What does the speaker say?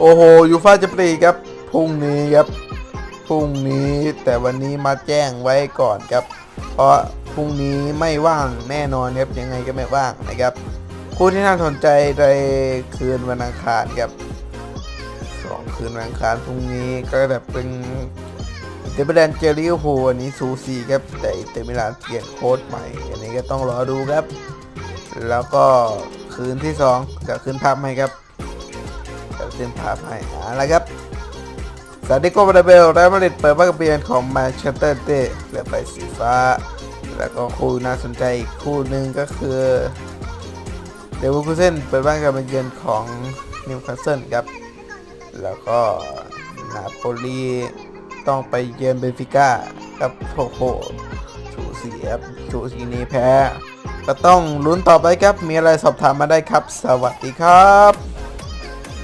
โอ้โหยูฟ่าจะปรีครับพรุ่งนี้ครับพรุ่งนี้แต่วันนี้มาแจ้งไว้ก่อนครับ เพราะพรุ่งนี้ไม่ว่างแน่นอนครับยังไงก็ไม่ว่างนะครับคู่ที่น่าสนใจในคืนวันอังคารครับสองคืนวันอังคารพรุ่งนี้ก็แบบเป็นเดบิแดนเจอริโอโฮอันนี้ซูซีครับแต่เตมิลานเปลี่ยนโค้ชใหม่ อันนี้ก็ต้องรอดูครับ แล้วก็คืนที่สองจะขึ้นภาพให้ครับ จะขึ้นภาพให้เอะไรครับซาดิโกบาราเบลไรอัลมาดริดเปิดบ้านกับเบียนของแมนเชสเตอร์เต้เหลือไปสีฟ้า แล้วก็คู่น่าสนใจอีกคู่หนึ่งก็คือเดวิลคูเซนเปิดบ้านกับเยือนของนิวคาสเซิลครับ แล้วก็นาโปลีต้องไปเยือนเบนฟิก้ากับโอ้โหสูสีครับสูสีนี้แพ้ ก็ต้องลุ้นต่อไปครับ มีอะไรสอบถามมาได้ครับ สวัสดีครับ